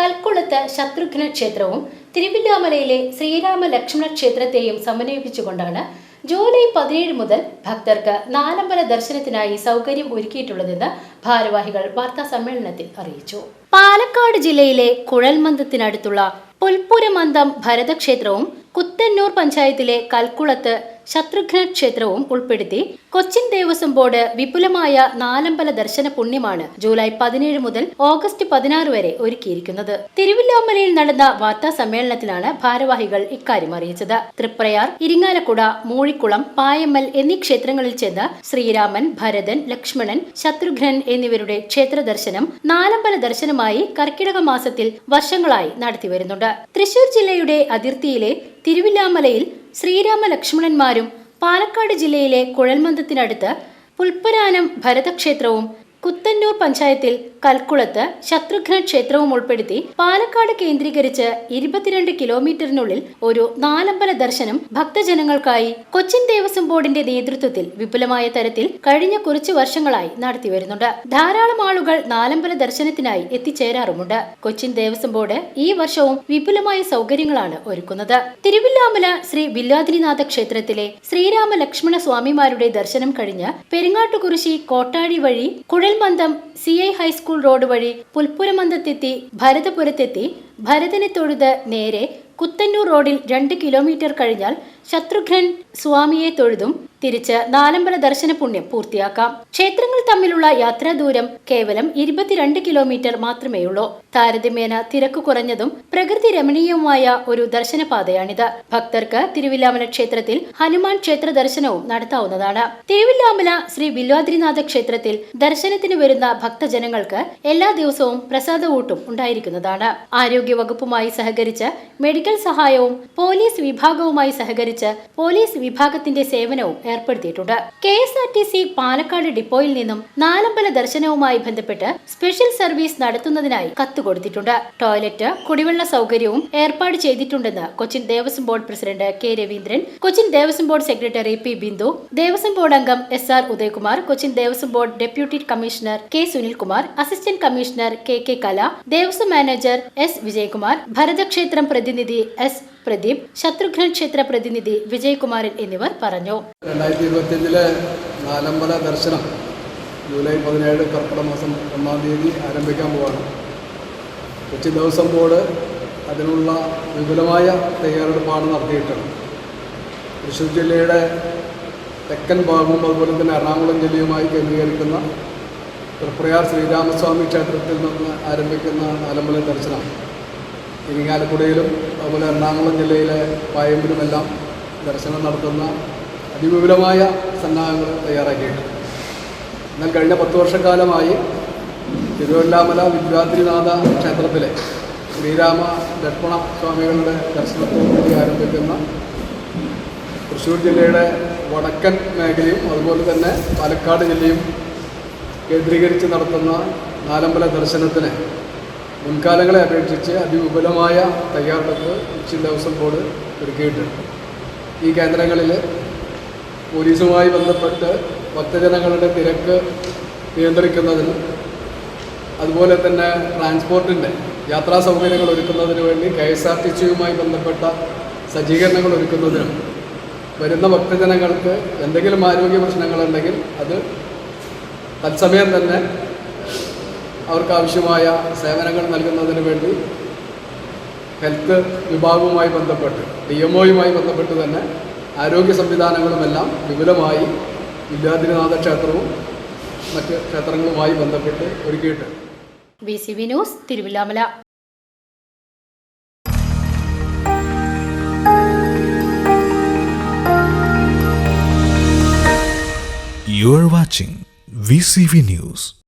കൽക്കുളത്ത് ശത്രുഘ്ന ക്ഷേത്രവും തിരുവില്ലാമലയിലെ ശ്രീരാമ ലക്ഷ്മണ ക്ഷേത്രത്തെയും സമന്വയിപ്പിച്ചുകൊണ്ടാണ് ജൂലൈ പതിനേഴ് മുതൽ ഭക്തർക്ക് നാലമ്പല ദർശനത്തിനായി സൗകര്യം ഒരുക്കിയിട്ടുള്ളതെന്ന് ഭാരവാഹികൾ വാർത്താ സമ്മേളനത്തിൽ അറിയിച്ചു. പാലക്കാട് ജില്ലയിലെ കുഴൽമന്ദത്തിനടുത്തുള്ള പുൽപ്പുരമന്ദം ഭരതക്ഷേത്രവും കുത്തന്നൂർ പഞ്ചായത്തിലെ കൽക്കുളത്ത് ശത്രുഘ്ന ക്ഷേത്രവും ഉൾപ്പെടുത്തി കൊച്ചിൻ ദേവസ്വം ബോർഡ് വിപുലമായ നാലമ്പല ദർശന പുണ്യമാണ് ജൂലൈ പതിനേഴ് മുതൽ ഓഗസ്റ്റ് പതിനാറ് വരെ ഒരുക്കിയിരിക്കുന്നത്. തിരുവില്ലാമലയിൽ നടന്ന വാർത്താ സമ്മേളനത്തിലാണ് ഭാരവാഹികൾ ഇക്കാര്യം അറിയിച്ചത്. തൃപ്രയാർ ഇരിങ്ങാലക്കുട മൂഴിക്കുളം പായമ്മൽ എന്നീ ക്ഷേത്രങ്ങളിൽ ചെന്ന് ശ്രീരാമൻ ഭരതൻ ലക്ഷ്മണൻ ശത്രുഘ്നൻ എന്നിവരുടെ ക്ഷേത്ര ദർശനം നാലമ്പല ദർശനമായി കർക്കിടക മാസത്തിൽ വർഷങ്ങളായി നടത്തിവരുന്നുണ്ട്. തൃശൂർ ജില്ലയുടെ അതിർത്തിയിലെ തിരുവില്ലാമലയിൽ ശ്രീരാമ ലക്ഷ്മണന്മാരും പാലക്കാട് ജില്ലയിലെ കുഴൽമന്ദത്തിനടുത്ത് പുൽപ്പരാനം ഭരതക്ഷേത്രവും കുത്തന്നൂർ പഞ്ചായത്തിൽ കൽക്കുളത്ത് ശത്രുഘ്ന ക്ഷേത്രവും ഉൾപ്പെടുത്തി പാലക്കാട് കേന്ദ്രീകരിച്ച് ഇരുപത്തിരണ്ട് കിലോമീറ്ററിനുള്ളിൽ ഒരു നാലമ്പല ദർശനം ഭക്തജനങ്ങൾക്കായി കൊച്ചിൻ ദേവസ്വം ബോർഡിന്റെ നേതൃത്വത്തിൽ വിപുലമായ തരത്തിൽ കഴിഞ്ഞ കുറച്ചു വർഷങ്ങളായി നടത്തിവരുന്നുണ്ട് ധാരാളം ആളുകൾ നാലമ്പല ദർശനത്തിനായി എത്തിച്ചേരാറുമുണ്ട്. കൊച്ചിൻ ദേവസ്വം ബോർഡ് ഈ വർഷവും വിപുലമായ സൗകര്യങ്ങളാണ് ഒരുക്കുന്നത്. തിരുവില്ലാമല ശ്രീ വില്ലാദ്രിനാഥ ക്ഷേത്രത്തിലെ ശ്രീരാമ ലക്ഷ്മണ സ്വാമിമാരുടെ ദർശനം കഴിഞ്ഞ് പെരിങ്ങാട്ടുകുറിശി കോട്ടാഴി വഴി കുഴൽമന്ദം C I high school road വഴി പുൽപ്പുരമന്ദത്തെത്തി ഭരതപുരത്തെത്തി. ഭരതനെ തൊഴുത് നേരെ കുത്തന്നൂർ റോഡിൽ രണ്ട് കിലോമീറ്റർ കഴിഞ്ഞാൽ ശത്രുഘ്നൻ സ്വാമിയെ തൊഴുതും തിരിച്ച് നാലമ്പല ദർശന പുണ്യം പൂർത്തിയാക്കാം. ക്ഷേത്രങ്ങൾ തമ്മിലുള്ള യാത്രാദൂരം കേവലം ഇരുപത്തിരണ്ട് കിലോമീറ്റർ മാത്രമേയുള്ളൂ. താരതമ്യേന തിരക്ക് കുറഞ്ഞതും പ്രകൃതി രമണീയവുമായ ഒരു ദർശനപാതയാണിത്. ഭക്തർക്ക് തിരുവില്ലാമല ക്ഷേത്രത്തിൽ ഹനുമാൻ ക്ഷേത്ര ദർശനവും നടത്താവുന്നതാണ്. തിരുവില്ലാമല ശ്രീ വില്വാദ്രിനാഥ ക്ഷേത്രത്തിൽ ദർശനത്തിന് വരുന്ന ഭക്തജനങ്ങൾക്ക് എല്ലാ ദിവസവും പ്രസാദവൂട്ടും ഉണ്ടായിരിക്കുന്നതാണ്. ആരോഗ്യ വകുപ്പുമായി സഹകരിച്ച് മെഡിക്കൽ സഹായവും പോലീസ് വിഭാഗവുമായി സഹകരിച്ച് പോലീസ് വിഭാഗത്തിന്റെ സേവനവും ഏർപ്പെടുത്തിയിട്ടുണ്ട്. K S R T C Palakkad ഡിപ്പോയിൽ നിന്നും നാലമ്പല ദർശനവുമായി ബന്ധപ്പെട്ട് സ്പെഷ്യൽ സർവീസ് നടത്തുന്നതിനായി കത്ത് കൊടുത്തിട്ടുണ്ട്. ടോയ്ലറ്റ് കുടിവെള്ള സൗകര്യവും ഏർപ്പാട് ചെയ്തിട്ടുണ്ടെന്ന് Cochin Devaswom board president K Ravindran Cochin Devaswom board secretary P Bindu Devaswom board അംഗം S R Udayakumar Cochin Devaswom board deputy commissioner K Sunilkumar assistant commissioner K K Kala Devaswom manager S Vijayakumar ഭരതക്ഷേത്രം പ്രതിനിധി S Pradeep Shatrughan ക്ഷേത്ര പ്രതിനിധി വിജയകുമാരൻ എന്നിവർ പറഞ്ഞു. രണ്ടായിരത്തി ഇരുപത്തിയഞ്ചിലെ നാലമ്പല ദർശനം July പതിനേഴ് കർക്കിടക മാസം ഒന്നാം തീയതി ആരംഭിക്കാൻ പോവാണ്. കൊച്ചി ദേവസ്വം ബോർഡ് അതിനുള്ള വിപുലമായ തയ്യാറെടുപ്പാണ് നടത്തിയിട്ടുള്ളത്. തൃശ്ശൂർ ജില്ലയുടെ തെക്കൻ ഭാഗവും അതുപോലെ തന്നെ എറണാകുളം ജില്ലയുമായി കേന്ദ്രീകരിക്കുന്ന തൃപ്രയാർ ശ്രീരാമസ്വാമി ക്ഷേത്രത്തിൽ നിന്ന് ആരംഭിക്കുന്ന നാലമ്പല ദർശനം. ഇരിങ്ങാലക്കുടയിലും അതുപോലെ എറണാകുളം ജില്ലയിലെ പായമ്പിലുമെല്ലാം ദർശനം നടത്തുന്ന അതിവിപുലമായ സന്നാഹങ്ങൾ തയ്യാറാക്കിയിട്ടുണ്ട്. എന്നാൽ കഴിഞ്ഞ പത്ത് വർഷക്കാലമായി തിരുവല്ലാമല വിദ്യാദ്രിനാഥ ക്ഷേത്രത്തിലെ ശ്രീരാമ ലക്ഷ്മണ സ്വാമികളുടെ ദർശനത്തോടുകൂടി ആരംഭിക്കുന്ന തൃശ്ശൂർ ജില്ലയുടെ വടക്കൻ മേഖലയും അതുപോലെ തന്നെ പാലക്കാട് ജില്ലയും കേന്ദ്രീകരിച്ച് നടത്തുന്ന നാലമ്പല ദർശനത്തിന് മുൻകാലങ്ങളെ അപേക്ഷിച്ച് അതിവിപുലമായ തയ്യാറെടുപ്പ് ഉച്ച ദേവസ്വം ബോർഡ് ഒരുക്കിയിട്ടുണ്ട്. ഈ കേന്ദ്രങ്ങളിൽ പോലീസുമായി ബന്ധപ്പെട്ട് ഭക്തജനങ്ങളുടെ തിരക്ക് നിയന്ത്രിക്കുന്നതിനും അതുപോലെ തന്നെ ട്രാൻസ്പോർട്ടിന്റെ യാത്രാ സൗകര്യങ്ങൾ ഒരുക്കുന്നതിന് വേണ്ടി കെ എസ് ആർ ടി സിയുമായി ബന്ധപ്പെട്ട സജ്ജീകരണങ്ങൾ ഒരുക്കുന്നതിനും വരുന്ന ഭക്തജനങ്ങൾക്ക് എന്തെങ്കിലും ആരോഗ്യ പ്രശ്നങ്ങളുണ്ടെങ്കിൽ അത് തത്സമയം തന്നെ അവർക്ക് ആവശ്യമായ സേവനങ്ങൾ നൽകുന്നതിന് വേണ്ടി ഹെൽത്ത് വിഭാഗവുമായി ബന്ധപ്പെട്ട് ഡി എം ഒയുമായി ബന്ധപ്പെട്ട് തന്നെ ആരോഗ്യ സംവിധാനങ്ങളുമെല്ലാം വിപുലമായി വിദ്യാദ്രിനാഥ ക്ഷേത്രവും മറ്റ് ക്ഷേത്രങ്ങളുമായി ബന്ധപ്പെട്ട് ഒരുക്കിയിട്ടുണ്ട്. V C V news Thiruvilwamala You are watching VCV News.